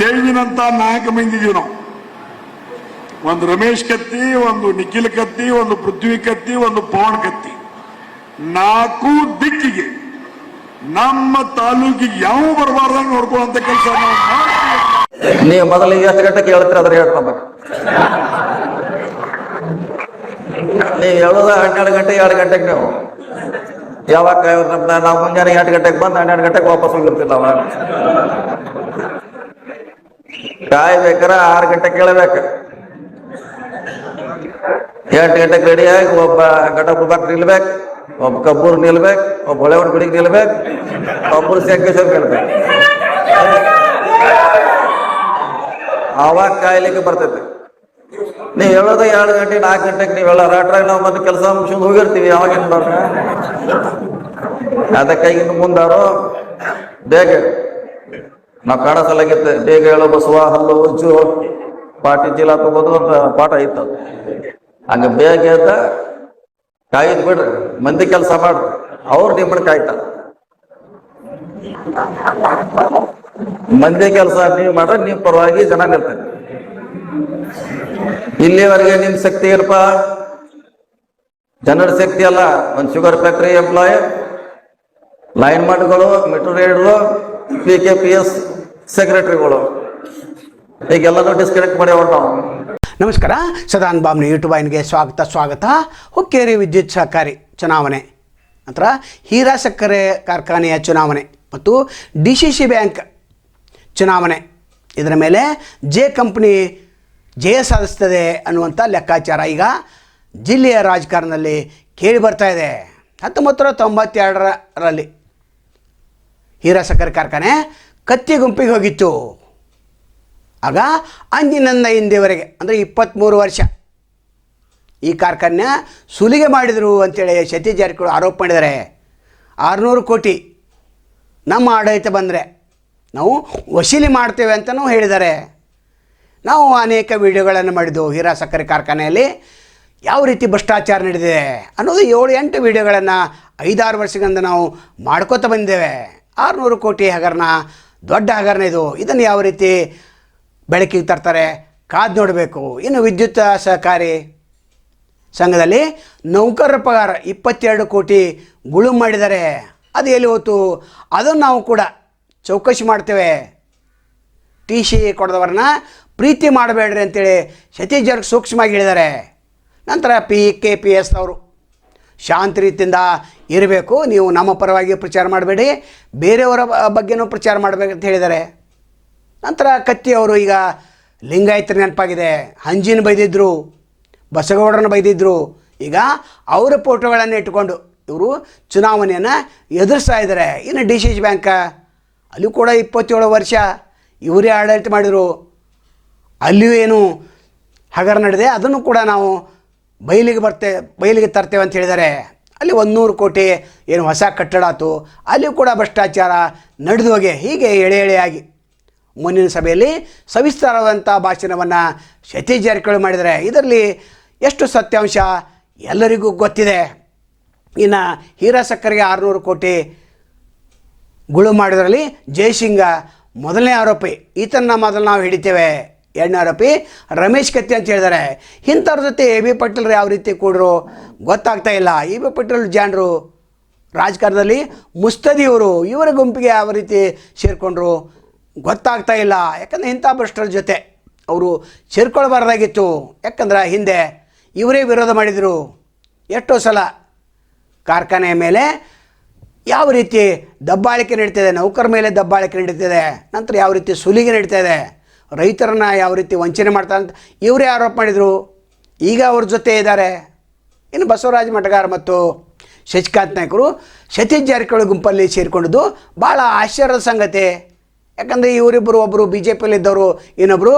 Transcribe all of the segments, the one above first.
ದೇವಿನಂತ ನಾಯಕ ಮಂದಿದೀವಿ ನಾವು. ಒಂದು ರಮೇಶ್ ಕತ್ತಿ, ಒಂದು ನಿಖಿಲ್ ಕತ್ತಿ, ಒಂದು ಪೃಥ್ವಿ ಕತ್ತಿ, ಒಂದು ಪವನ್ ಕತ್ತಿ. ನಾಲ್ಕು ದಿಕ್ಕಿಗೆ ನಮ್ಮ ತಾಲೂಕಿಗೆ ಯಾವ ಬರಬಾರ್ದಂಗೆ ನೋಡ್ಕೊಳ್ಳುವಂತ ಕೆಲಸ ನಾವು ನೀವು ಮೊದಲಿಗೆ ಎಷ್ಟು ಗಂಟೆ ಕೇಳ್ತೀರ ಅದ್ರ ಹೇಳ್ಕೊಬೇಕು ನೀವು ಹೇಳೋದ ಹನ್ನೆರಡು ಗಂಟೆ ಎರಡು ಗಂಟೆಗೆ ನೀವು. ಯಾವಾಗ ನಾವು ಮುಂಜಾನೆ ಎಂಟು ಗಂಟೆಗೆ ಬಂದು ಹನ್ನೆರಡು ಗಂಟೆಗೆ ವಾಪಸ್ ಹೋಗಿರ್ತೀವಿ ಅವ ಕಾಯ್ಬೇಕಾರ ಆರು ಗಂಟೆ ಕೇಳಬೇಕು. ಎಂಟು ಗಂಟೆಗೆ ರೆಡಿಯಾಗಿ ಒಬ್ಬ ಘಟಪ್ರಭಾಕ್ ನಿಲ್ಬೇಕು, ಒಬ್ಬ ಕಬ್ಬೂರ್ ನಿಲ್ಬೇಕು, ಒಬ್ಬ ಹೊಳೆವನ್ ಗುಡಿಗೆ ನಿಲ್ಬೇಕು, ಒಬ್ಬರು ಶಂಕೇಶ್ವರ್ ಕೇಳ್ಬೇಕು. ಆವಾಗ ಕಾಯ್ಲಿಕ್ಕೆ ಬರ್ತೈತೆ. ನೀವು ಹೇಳೋದು ಎರಡು ಗಂಟೆ, ನಾಲ್ಕು ಗಂಟೆಗೆ ನೀವು ಹೇಳೋ ರಾಟ್ರಾಗ ನಾವು ಮತ್ತೆ ಕೆಲಸ ಮುಗಿಸ್ಕೊಂಡು ಹೋಗಿರ್ತೀವಿ ಯಾವಾಗಿನ ಬರ್ರ ಅದಕ್ಕಾಗಿ ಇನ್ನು ಮುಂದಾರು ಬೇಗ ನಾವು ಕಾಡ ಬೇಗ ಹೇಳೋ ಬಸವ, ಹಲ್ಲು, ಉಜ್ಜು. ಪಾಟಿ ಚೀಲ ತಗೋದು ಅಂತ ಪಾಠ ಇತ್ತು. ಹಂಗ ಬೇಗ ಎದ್ದ ಕಾಯ್ದು ಬಿಡ್ರಿ, ಮಂದಿ ಕೆಲಸ ಮಾಡ್ರಿ. ಅವ್ರು ನಿಮ್ಮನ್ನ ಕಾಯ್ತ. ಮಂದಿ ಕೆಲಸ ನೀವು ಮಾಡ್ರೆ ನೀವು ಪರವಾಗಿ ಜನ ನಿಲ್ತಾರೆ. ಇಲ್ಲಿವರೆಗೆ ನಿಮ್ ಶಕ್ತಿ ಏನಪ್ಪ? ಜನರ ಶಕ್ತಿ ಅಲ್ಲ, ಒಂದು ಶುಗರ್ ಫ್ಯಾಕ್ಟ್ರಿ ಎಂಪ್ಲಾಯ್ ಲೈನ್ ಮಾಡ್ಗಳು ಮೆಟೀರಿಯಲ್ಗಳು ಪಿ ಕೆ ಪಿ ಎಸ್ ಸೆಕ್ರೆಟರಿಗಳು ಈಗೆಲ್ಲನೂ ಡಿಸ್ಕನೆಕ್ಟ್ ಮಾಡಿ ನಾವು. ನಮಸ್ಕಾರ ಸದಾನ್ ಬಾಮ್ನಿ ಯೂಟ್ಯೂಬ್ ಆಯ್ನಿಗೆ ಸ್ವಾಗತ ಸ್ವಾಗತ. ಹುಕ್ಕೇರಿ ವಿದ್ಯುತ್ ಸಹಕಾರಿ ಚುನಾವಣೆ. ನಂತರ ಹೀರಾ ಸಕ್ಕರೆ ಕಾರ್ಖಾನೆಯ ಚುನಾವಣೆ ಮತ್ತು ಡಿ ಸಿ ಸಿ ಬ್ಯಾಂಕ್ ಚುನಾವಣೆ. ಇದರ ಮೇಲೆ ಜೆ ಕಂಪ್ನಿ ಜಯ ಸಾಧಿಸ್ತದೆ ಅನ್ನುವಂಥ ಲೆಕ್ಕಾಚಾರ ಈಗ ಜಿಲ್ಲೆಯ ರಾಜಕಾರಣದಲ್ಲಿ ಕೇಳಿ ಬರ್ತಾ ಇದೆ. ಹತ್ತೊಂಬತ್ತು ತೊಂಬತ್ತೆರಡರಲ್ಲಿ ಹೀರಾ ಸಕ್ಕರೆ ಕಾರ್ಖಾನೆ ಕತ್ತಿ ಗುಂಪಿಗೆ ಹೋಗಿತ್ತು. ಆಗ ಅಂದಿನಿಂದ ಹಿಂದೆವರೆಗೆ ಅಂದರೆ ಇಪ್ಪತ್ತ್ಮೂರು ವರ್ಷ. ಈ ಕಾರ್ಖಾನೆ ಸುಲಿಗೆ ಮಾಡಿದರು ಅಂತೇಳಿ ಸತೀಶ್ ಜಾರಕಿಹೊಳಿ ಆರೋಪ ಮಾಡಿದ್ದಾರೆ. ಆರುನೂರು ಕೋಟಿ ನಮ್ಮ ಆಡಳಿತ ಬಂದರೆ ನಾವು ವಸೂಲಿ ಮಾಡ್ತೇವೆ ಅಂತಲೂ ಹೇಳಿದ್ದಾರೆ. ನಾವು ಅನೇಕ ವಿಡಿಯೋಗಳನ್ನು ಮಾಡಿದ್ದು ಹೀರಾ ಸಕ್ಕರೆ ಕಾರ್ಖಾನೆಯಲ್ಲಿ. ಯಾವ ರೀತಿ ಭ್ರಷ್ಟಾಚಾರ ನಡೆದಿದೆ ಅನ್ನೋದು ಏಳು ಎಂಟು ವಿಡಿಯೋಗಳನ್ನು ಐದಾರು ವರ್ಷಗಳಿಂದ ನಾವು ಮಾಡ್ಕೋತ ಬಂದಿದ್ದೇವೆ. ಆರುನೂರು ಕೋಟಿ ಹಗರಣ ದೊಡ್ಡ ಹಗರಣ ಇದು. ಇದನ್ನು ಯಾವ ರೀತಿ ಬೆಳಕಿಗೆ ತರ್ತಾರೆ? ಕಾದು ನೋಡಬೇಕು. ಇನ್ನು ವಿದ್ಯುತ್ ಸಹಕಾರಿ ಸಂಘದಲ್ಲಿ ನೌಕರರ ಪಗಾರ ಇಪ್ಪತ್ತೆರಡು ಕೋಟಿ ಗುಳು ಮಾಡಿದ್ದಾರೆ. ಅದು ಎಲ್ಲಿ ಹೋಯ್ತು? ಅದನ್ನು ನಾವು ಕೂಡ ಚೌಕಶಿ ಮಾಡ್ತೇವೆ. ಟಿ ಸಿ ಕೊಡದವ್ರನ್ನ ಪ್ರೀತಿ ಮಾಡಬೇಡ್ರಿ ಅಂತೇಳಿ ಸತೀಶ್ ಸೂಕ್ಷ್ಮವಾಗಿ ಹೇಳಿದ್ದಾರೆ. ನಂತರ ಪಿ ಕೆ ಪಿ ಎಸ್ ಅವರು ಶಾಂತ ರೀತಿಯಿಂದ ಇರಬೇಕು. ನೀವು ನಮ್ಮ ಪರವಾಗಿ ಪ್ರಚಾರ ಮಾಡಬೇಡಿ. ಬೇರೆಯವರ ಬಗ್ಗೆನೂ ಪ್ರಚಾರ ಮಾಡಬೇಕಂತ ಹೇಳಿದ್ದಾರೆ. ನಂತರ ಕತ್ತಿ ಅವರು ಈಗ ಲಿಂಗಾಯತರ ನೆನಪಾಗಿದೆ. ಹಂಜಿನ ಬೈದಿದ್ದರು ಬಸಗೌಡರನ್ನ ಬೈದಿದ್ದರು ಈಗ ಅವರ ಫೋಟೋಗಳನ್ನು ಇಟ್ಟುಕೊಂಡು ಇವರು ಚುನಾವಣೆಯನ್ನು ಎದುರಿಸ್ತಾ ಇದ್ದಾರೆ. ಇನ್ನು ಡಿ ಸಿ ಸಿ ಬ್ಯಾಂಕ ಅಲ್ಲಿ ಕೂಡ ಇಪ್ಪತ್ತೇಳು ವರ್ಷ ಇವರೇ ಆಡಳಿತ ಮಾಡಿದರು. ಅಲ್ಲಿಯೂ ಏನು ಹಗರ ನಡೆದೆ ಅದನ್ನು ಕೂಡ ನಾವು ಬಯಲಿಗೆ ಬರ್ತೆ, ಬಯಲಿಗೆ ತರ್ತೇವೆ ಅಂತ ಹೇಳಿದರೆ ಅಲ್ಲಿ ಒಂದು ನೂರು ಕೋಟಿ ಏನು ಹೊಸ ಕಟ್ಟಡ ಆಯ್ತು ಅಲ್ಲಿಯೂ ಕೂಡ ಭ್ರಷ್ಟಾಚಾರ ನಡೆದು ಹೋಗಿ ಹೀಗೆ ಎಳೆ ಎಳೆಯಾಗಿ. ಮುಂದಿನ ಸಭೆಯಲ್ಲಿ ಸವಿಸ್ತಾರವಾದಂಥ ಭಾಷಣವನ್ನು ಸತೀಶ್ ಜಾರಕಿಹೊಳಿ ಮಾಡಿದರೆ ಇದರಲ್ಲಿ ಎಷ್ಟು ಸತ್ಯಾಂಶ ಎಲ್ಲರಿಗೂ ಗೊತ್ತಿದೆ. ಇನ್ನು ಹೀರಾ ಸಕ್ಕರೆಗೆ ಆರುನೂರು ಕೋಟಿ ಗುಳು ಮಾಡಿದ್ರಲ್ಲಿ ಜಯಸಿಂಗ ಮೊದಲನೇ ಆರೋಪಿ. ಈತನ ಮೊದಲು ನಾವು ಹಿಡಿತೇವೆ. ಎರಡನೇ ಆರೋಪಿ ರಮೇಶ್ ಕತ್ತಿ ಅಂತ ಹೇಳಿದ್ದಾರೆ. ಇಂಥವ್ರ ಜೊತೆ ಎ ಬಿ ಪಟೇಲ್ ಯಾವ ರೀತಿ ಕೂಡ್ರು ಗೊತ್ತಾಗ್ತಾ ಇಲ್ಲ. ಎ ಬಿ ಪಟೇಲ್ ಜಾಣರು ರಾಜಕಾರಣದಲ್ಲಿ ಮುಸ್ತದಿಯವರು ಇವರ ಗುಂಪಿಗೆ ಯಾವ ರೀತಿ ಸೇರಿಕೊಂಡ್ರು ಗೊತ್ತಾಗ್ತಾ ಇಲ್ಲ. ಯಾಕಂದರೆ ಇಂಥ ಭ್ರಷ್ಟರ ಜೊತೆ ಅವರು ಸೇರ್ಕೊಳ್ಬಾರ್ದಾಗಿತ್ತು. ಯಾಕಂದ್ರೆ ಹಿಂದೆ ಇವರೇ ವಿರೋಧ ಮಾಡಿದರು. ಎಷ್ಟೋ ಸಲ ಕಾರ್ಖಾನೆಯ ಮೇಲೆ ಯಾವ ರೀತಿ ದಬ್ಬಾಳಿಕೆ ನಡೀತಿದೆ ನೌಕರ ಮೇಲೆ ದಬ್ಬಾಳಿಕೆ ನಡೀತಿದೆ ನಂತರ ಯಾವ ರೀತಿ ಸುಲಿಗೆ ನಡೀತಾ ಇದೆ ರೈತರನ್ನ ಯಾವ ರೀತಿ ವಂಚನೆ ಮಾಡ್ತಾರೆ ಅಂತ ಇವರೇ ಆರೋಪ ಮಾಡಿದರು. ಈಗ ಅವ್ರ ಜೊತೆ ಇದ್ದಾರೆ. ಇನ್ನು ಬಸವರಾಜ ಮಠಗಾರ ಮತ್ತು ಶಶಿಕಾಂತ್ ನಾಯ್ಕರು ಸತೀಶ್ ಜಾರಕಿಹೊಳಿ ಗುಂಪಲ್ಲಿ ಸೇರಿಕೊಂಡಿದ್ದು. ಭಾಳ ಆಶ್ಚರ್ಯದ ಸಂಗತಿ. ಯಾಕಂದರೆ ಇವರಿಬ್ಬರು ಒಬ್ಬರು ಬಿ ಜೆ ಪಿಯಲ್ಲಿದ್ದವರು ಇನ್ನೊಬ್ಬರು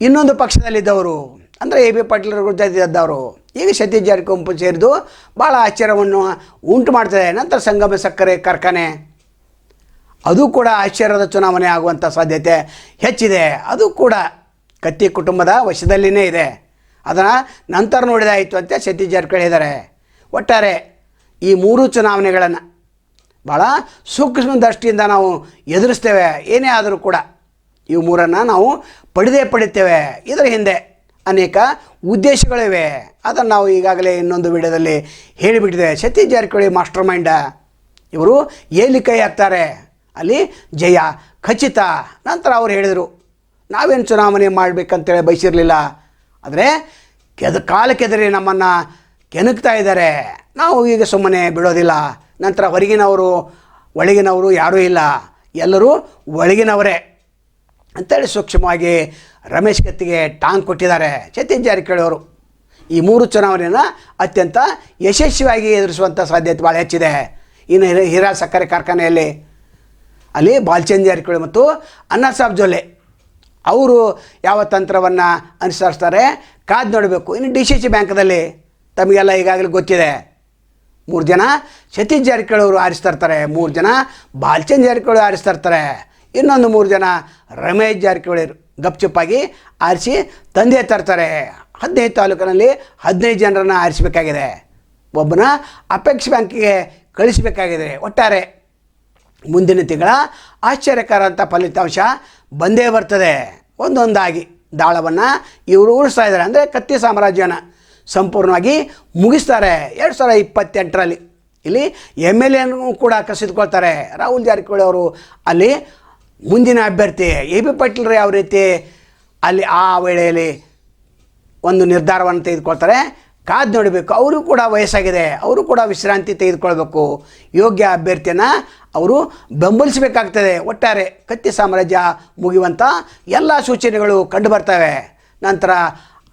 ಇನ್ನೊಂದು ಪಕ್ಷದಲ್ಲಿದ್ದವರು. ಅಂದರೆ ಎ ಬಿ ಪಾಟೀಲ್ ಜೊತೆ ಇದ್ದವರು. ಈಗ ಸತೀಶ್ ಜಾರಕಿಹೊಳಿ ಗುಂಪು ಸೇರಿದು ಭಾಳ ಆಶ್ಚರ್ಯವನ್ನು ಉಂಟು ಮಾಡ್ತದೆ. ನಂತರ ಸಂಗಮ ಸಕ್ಕರೆ ಕಾರ್ಖಾನೆ. ಅದು ಕೂಡ ಆಶ್ಚರ್ಯದ ಚುನಾವಣೆ ಆಗುವಂಥ ಸಾಧ್ಯತೆ ಹೆಚ್ಚಿದೆ. ಅದು ಕೂಡ ಕತ್ತಿ ಕುಟುಂಬದ ವಶದಲ್ಲಿನೇ ಇದೆ. ಅದನ್ನು ನಂತರ ನೋಡಿದಾಯಿತು ಅಂತ ಸತೀಶ್ ಜಾರಕಿಹೊಳಿ ಹೇಳಿದ್ದಾರೆ ಒಟ್ಟಾರೆ ಈ ಮೂರು ಚುನಾವಣೆಗಳನ್ನು ಭಾಳ ಸೂಕ್ಷ್ಮ ದೃಷ್ಟಿಯಿಂದ ನಾವು ಎದುರಿಸ್ತೇವೆ. ಏನೇ ಆದರೂ ಕೂಡ ಇವು ಮೂರನ್ನು ನಾವು ಪಡೆದೇ ಪಡಿತೇವೆ ಇದರ ಹಿಂದೆ ಅನೇಕ ಉದ್ದೇಶಗಳಿವೆ. ಅದನ್ನು ನಾವು ಈಗಾಗಲೇ ಇನ್ನೊಂದು ವಿಡಿಯೋದಲ್ಲಿ ಹೇಳಿಬಿಟ್ಟಿದ್ದೇವೆ. ಸತೀಶ್ ಜಾರಕಿಹೊಳಿ ಮಾಸ್ಟರ್ ಮೈಂಡ ಇವರು ಏಲಿ ಕೈ ಹಾಕ್ತಾರೆ. ಅಲ್ಲಿ ಜಯ, ಖಚಿತ. ನಂತರ ಅವ್ರು ಹೇಳಿದರು, ನಾವೇನು ಚುನಾವಣೆ ಮಾಡಬೇಕಂತೇಳಿ ಬಯಸಿರಲಿಲ್ಲ. ಆದರೆ ಕೆದ ಕಾಲಕ್ಕೆದರಿ ನಮ್ಮನ್ನು ಕೆಣಕ್ತಾ ಇದ್ದಾರೆ. ನಾವು ಈಗ ಸುಮ್ಮನೆ ಬಿಡೋದಿಲ್ಲ. ನಂತರ ಹೊರಗಿನವರು, ಒಳಗಿನವರು ಯಾರೂ ಇಲ್ಲ. ಎಲ್ಲರೂ ಒಳಗಿನವರೇ ಅಂತೇಳಿ ಸೂಕ್ಷ್ಮವಾಗಿ ರಮೇಶ್ ಕತ್ತಿಗೆ ಟಾಂಗ್ ಕೊಟ್ಟಿದ್ದಾರೆ ಸತೀಶ್ ಜಾರಕಿಹೊಳಿ ಅವರು. ಈ ಮೂರು ಚುನಾವಣೆಯನ್ನು ಅತ್ಯಂತ ಯಶಸ್ವಿಯಾಗಿ ಎದುರಿಸುವಂಥ ಸಾಧ್ಯತೆ ಭಾಳ ಹೆಚ್ಚಿದೆ. ಇನ್ನು ಹೀರಾ ಸಕ್ಕರೆ ಕಾರ್ಖಾನೆಯಲ್ಲಿ ಅಲ್ಲಿ ಬಾಲ್ಚಂದ್ ಜಾರಕಿಹೊಳಿ ಮತ್ತು ಅಣ್ಣಾ ಸಾಬ್ ಜೊಲ್ಲೆ. ಅವರು ಯಾವ ತಂತ್ರವನ್ನು ಅನುಸರಿಸ್ತಾರೆ? ಕಾದು ನೋಡಬೇಕು. ಇನ್ನು ಡಿ ಸಿ ಸಿ ಬ್ಯಾಂಕ್ದಲ್ಲಿ ತಮಗೆಲ್ಲ ಈಗಾಗಲೇ ಗೊತ್ತಿದೆ. ಮೂರು ಜನ ಸತೀಶ್ ಜಾರಕಿಹೊಳಿ ಅವರು ಆರಿಸ್ತಾ ಇರ್ತಾರೆ ಮೂರು ಜನ ಬಾಲ್ಚಂದ್ ಜಾರಕಿಹೊಳಿ ಆರಿಸ್ತಾ ಇರ್ತಾರೆ ಇನ್ನೊಂದು ಮೂರು ಜನ ರಮೇಶ್ ಜಾರಕಿಹೊಳಿ ಗಪ್ಚುಪ್ಪಾಗಿ ಆರಿಸಿ ತಂದೆ ತರ್ತಾರೆ. ಹದಿನೈದು ತಾಲೂಕಿನಲ್ಲಿ ಹದಿನೈದು ಜನರನ್ನು ಆರಿಸಬೇಕಾಗಿದೆ. ಒಬ್ಬನ ಅಪೆಕ್ಸ್ ಬ್ಯಾಂಕಿಗೆ ಕಳಿಸಬೇಕಾಗಿದೆ. ಒಟ್ಟಾರೆ ಮುಂದಿನ ತಿಂಗಳ ಆಶ್ಚರ್ಯಕರ ಅಂತ ಫಲಿತಾಂಶ ಬಂದೇ ಬರ್ತದೆ. ಒಂದೊಂದಾಗಿ ದಾಳವನ್ನು ಇವರು ಉಳಿಸ್ತಾ ಇದ್ದಾರೆ. ಅಂದರೆ ಕತ್ತಿ ಸಾಮ್ರಾಜ್ಯನ ಸಂಪೂರ್ಣವಾಗಿ ಮುಗಿಸ್ತಾರೆ. ಎರಡು ಸಾವಿರದ ಇಪ್ಪತ್ತೆಂಟರಲ್ಲಿ ಇಲ್ಲಿ ಎಂ ಎಲ್ ಎನೂ ಕೂಡ ಕಸಿದುಕೊಳ್ತಾರೆ. ರಾಹುಲ್ ಜಾರಕಿಹೊಳಿ ಅವರು ಅಲ್ಲಿ ಮುಂದಿನ ಅಭ್ಯರ್ಥಿ ಎ ಬಿ ಪಾಟೀಲ್ರು ಯಾವ ರೀತಿ ಅಲ್ಲಿ ಆ ವೇಳೆಯಲ್ಲಿ ಒಂದು ನಿರ್ಧಾರವನ್ನು ತೆಗೆದುಕೊಳ್ತಾರೆ. ಕಾದು ನೋಡಬೇಕು. ಅವರು ಕೂಡ ವಯಸ್ಸಾಗಿದೆ. ಅವರು ಕೂಡ ವಿಶ್ರಾಂತಿ ತೆಗೆದುಕೊಳ್ಬೇಕು. ಯೋಗ್ಯ ಅಭ್ಯರ್ಥಿಯನ್ನು ಅವರು ಬೆಂಬಲಿಸಬೇಕಾಗ್ತದೆ. ಒಟ್ಟಾರೆ ಕತ್ತಿ ಸಾಮ್ರಾಜ್ಯ ಮುಗಿಯುವಂಥ ಎಲ್ಲ ಸೂಚನೆಗಳು ಕಂಡು ಬರ್ತವೆ ನಂತರ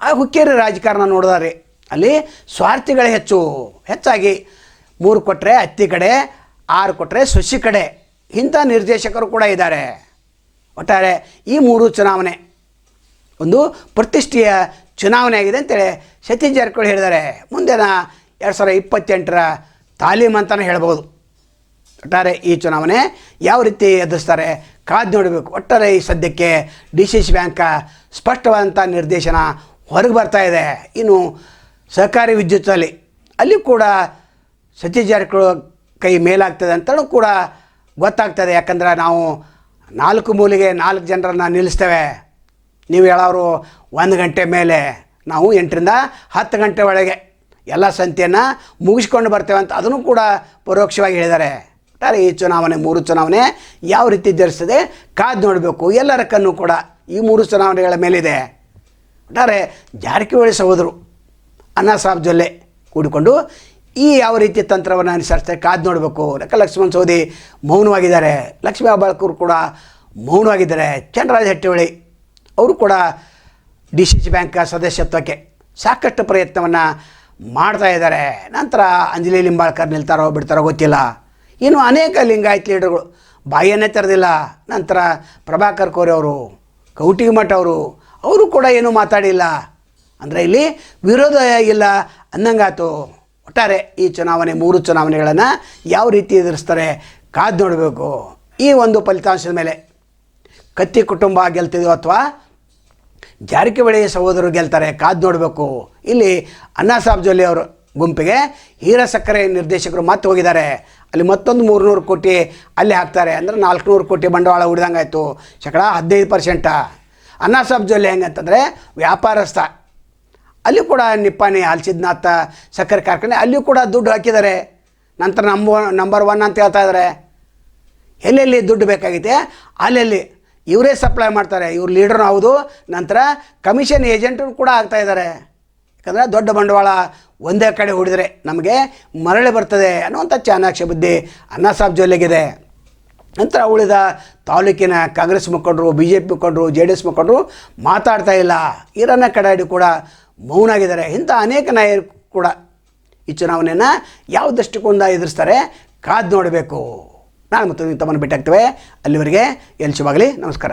ಆ ಹುಕ್ಕೇರಿ ರಾಜಕಾರಣ ನೋಡಿದಾರೆ ಅಲ್ಲಿ ಸ್ವಾರ್ಥಿಗಳೇ ಹೆಚ್ಚು. ಹೆಚ್ಚಾಗಿ ಮೂರು ಕೊಟ್ಟರೆ ಹತ್ತಿ ಕಡೆ, ಆರು ಕೊಟ್ಟರೆ ಸೊಸಿ ಕಡೆ. ಇಂಥ ನಿರ್ದೇಶಕರು ಕೂಡ ಇದ್ದಾರೆ. ಒಟ್ಟಾರೆ ಈ ಮೂರು ಚುನಾವಣೆ ಒಂದು ಪ್ರತಿಷ್ಠೆಯ ಚುನಾವಣೆ ಆಗಿದೆ ಅಂತೇಳಿ ಸತೀಶ್ ಜಾರಕಿಹೊಳಿ ಹೇಳಿದ್ದಾರೆ. ಮುಂದಿನ ಎರಡು ಸಾವಿರದ ಇಪ್ಪತ್ತೆಂಟರ ತಾಲೀಮ್ ಅಂತಲೇ ಹೇಳ್ಬೋದು. ಒಟ್ಟಾರೆ ಈ ಚುನಾವಣೆ ಯಾವ ರೀತಿ ಎದುರಿಸ್ತಾರೆ ಕಾದು ನೋಡಬೇಕು. ಒಟ್ಟಾರೆ ಈ ಸದ್ಯಕ್ಕೆ ಡಿ ಸಿ ಸಿ ಬ್ಯಾಂಕ ಸ್ಪಷ್ಟವಾದಂಥ ನಿರ್ದೇಶನ ಹೊರಗೆ ಬರ್ತಾ ಇದೆ. ಇನ್ನು ಸಹಕಾರಿ ವಿದ್ಯುತ್ತಲ್ಲಿ ಅಲ್ಲಿ ಕೂಡ ಸತೀಶ್ ಜಾರಕಿಹೊಳಿ ಕೈ ಮೇಲಾಗ್ತದೆ ಅಂತಲೂ ಕೂಡ ಗೊತ್ತಾಗ್ತದೆ. ಯಾಕಂದ್ರೆ ನಾವು ನಾಲ್ಕು ಮೂಲೆಗೆ ನಾಲ್ಕು ಜನರನ್ನು ನಿಲ್ಲಿಸ್ತೇವೆ. ನೀವು ಹೇಳೋರು ಒಂದು ಗಂಟೆ ಮೇಲೆ ನಾವು ಎಂಟರಿಂದ ಹತ್ತು ಗಂಟೆ ಒಳಗೆ ಎಲ್ಲ ಸಂತೆಯನ್ನು ಮುಗಿಸ್ಕೊಂಡು ಬರ್ತೇವೆ ಅಂತ ಅದನ್ನು ಕೂಡ ಪರೋಕ್ಷವಾಗಿ ಹೇಳಿದ್ದಾರೆ. ಒಟ್ಟಾರೆ ಈ ಚುನಾವಣೆ, ಮೂರು ಚುನಾವಣೆ ಯಾವ ರೀತಿ ಜರಿಸ್ತದೆ ಕಾದು ನೋಡಬೇಕು. ಎಲ್ಲರ ಕಣ್ಣು ಕೂಡ ಈ ಮೂರು ಚುನಾವಣೆಗಳ ಮೇಲಿದೆ. ಒಟ್ಟಾರೆ ಜಾರಕಿಹೊಳಿ ಸಹೋದರು ಅಣ್ಣಾ ಸಾಬ್ ಜೊಲ್ಲೆ ಕೂಡಿಕೊಂಡು ಈ ಯಾವ ರೀತಿ ತಂತ್ರವನ್ನು ಅನುಸರಿಸ್ತಾರೆ ಕಾದು ನೋಡಬೇಕು. ಲೆಕ್ಕ ಲಕ್ಷ್ಮಣ್ ಸೋದಿ ಮೌನವಾಗಿದ್ದಾರೆ. ಲಕ್ಷ್ಮೀ ಹೆಬ್ಬಾಳ್ಕರ್ ಕೂಡ ಮೌನವಾಗಿದ್ದಾರೆ. ಚಂದ್ರರಾಜ ಹೆಟ್ಟಿಹೊಳಿ ಅವರು ಕೂಡ ಡಿ ಸಿ ಸಿ ಬ್ಯಾಂಕ್ ಸದಸ್ಯತ್ವಕ್ಕೆ ಸಾಕಷ್ಟು ಪ್ರಯತ್ನವನ್ನು ಮಾಡ್ತಾ ಇದ್ದಾರೆ. ನಂತರ ಅಂಜಲಿ ಲಿಂಬಾಳ್ಕರ್ ನಿಲ್ತಾರೋ ಬಿಡ್ತಾರೋ ಗೊತ್ತಿಲ್ಲ. ಇನ್ನು ಅನೇಕ ಲಿಂಗಾಯತ್ ಲೀಡರ್ಗಳು ಬಾಯಿಯನ್ನೇ ತೆರೆದಿಲ್ಲ. ನಂತರ ಪ್ರಭಾಕರ್ ಕೋರೆ ಅವರು ಕೌಟಿಮಠ ಮಠ ಅವರು ಅವರು ಕೂಡ ಏನೂ ಮಾತಾಡಿಲ್ಲ. ಅಂದರೆ ಇಲ್ಲಿ ವಿರೋಧ ಇಲ್ಲ ಅನ್ನಂಗಾತು. ಒಟ್ಟಾರೆ ಈ ಚುನಾವಣೆ, ಮೂರು ಚುನಾವಣೆಗಳನ್ನು ಯಾವ ರೀತಿ ಎದುರಿಸ್ತಾರೆ ಕಾದು ನೋಡಬೇಕು. ಈ ಒಂದು ಫಲಿತಾಂಶದ ಮೇಲೆ ಕತ್ತಿ ಕುಟುಂಬ ಗೆಲ್ತಿದೋ ಅಥವಾ ಜಾರಕಿಹೊಳಿ ಸಹೋದರರು ಗೆಲ್ತಾರೆ, ಕಾದು ನೋಡಬೇಕು. ಇಲ್ಲಿ ಅಣ್ಣಾ ಸಾಬ್ ಜೊಲ್ಲೆ ಅವರು ಗುಂಪಿಗೆ ಹೀರಾ ಸಕ್ಕರೆ ನಿರ್ದೇಶಕರು ಮತ್ತೆ ಹೋಗಿದ್ದಾರೆ. ಅಲ್ಲಿ ಮತ್ತೊಂದು ಮೂರುನೂರು ಕೋಟಿ ಅಲ್ಲಿ ಹಾಕ್ತಾರೆ. ಅಂದರೆ ನಾಲ್ಕುನೂರು ಕೋಟಿ ಬಂಡವಾಳ ಉಳಿದಂಗಾಯಿತು. ಶೇಕಡ ಹದಿನೈದು ಪರ್ಸೆಂಟ. ಅಣ್ಣಾ ಸಾಬ್ ಜೊಲ್ಲೆ ಹೆಂಗಂತಂದರೆ ವ್ಯಾಪಾರಸ್ಥ. ಅಲ್ಲಿ ಕೂಡ ನಿಪ್ಪಾಣಿ, ಹಲ್ಸಿದ್ನಾಥ ಸಕ್ಕರೆ ಕಾರ್ಖಾನೆ ಅಲ್ಲಿಯೂ ಕೂಡ ದುಡ್ಡು ಹಾಕಿದ್ದಾರೆ. ನಂತರ ನಂಬ ನಂಬರ್ ಒನ್ ಅಂತ ಹೇಳ್ತಾ ಇದ್ದಾರೆ. ಎಲ್ಲೆಲ್ಲಿ ದುಡ್ಡು ಬೇಕಾಗಿದೆ ಅಲ್ಲೆಲ್ಲಿ ಇವರೇ ಸಪ್ಲೈ ಮಾಡ್ತಾರೆ, ಇವ್ರು ಲೀಡರ್ನೂ ಹೌದು. ನಂತರ ಕಮಿಷನ್ ಏಜೆಂಟು ಕೂಡ ಆಗ್ತಾ ಇದ್ದಾರೆ. ಯಾಕಂದರೆ ದೊಡ್ಡ ಬಂಡವಾಳ ಒಂದೇ ಕಡೆ ಹೂಡಿದರೆ ನಮಗೆ ಮರಳಿ ಬರ್ತದೆ ಅನ್ನುವಂಥ ಚಾಣಾಕ್ಷ ಬುದ್ಧಿ ಅನ್ನ ಸಾಬ್ ಜೊಲ್ಲೆಗಿದೆ. ನಂತರ ಉಳಿದ ತಾಲೂಕಿನ ಕಾಂಗ್ರೆಸ್ ಮುಖಂಡರು ಬಿ ಜೆ ಪಿ ಮುಖಂಡರು, ಜೆ ಡಿ ಎಸ್ ಮುಖಂಡರು ಮಾತಾಡ್ತಾ ಇಲ್ಲ. ಈರನ್ನ ಕಡಾಡಿ ಕೂಡ ಮೌನಾಗಿದ್ದಾರೆ. ಇಂಥ ಅನೇಕ ನಾಯಕರು ಕೂಡ ಈ ಚುನಾವಣೆಯನ್ನು ಯಾವ ದೃಷ್ಟಿಕೋನ ಎದುರಿಸ್ತಾರೆ ಕಾದು ನೋಡಬೇಕು. ನಾನು ಮತ್ತೊಂದು ತಮ್ಮನ್ನು ಭೇಟಿಯಾಗ್ತೇವೆ. ಅಲ್ಲಿವರೆಗೆ ಎಲ್ಶುವಾಗಲಿ ನಮಸ್ಕಾರ.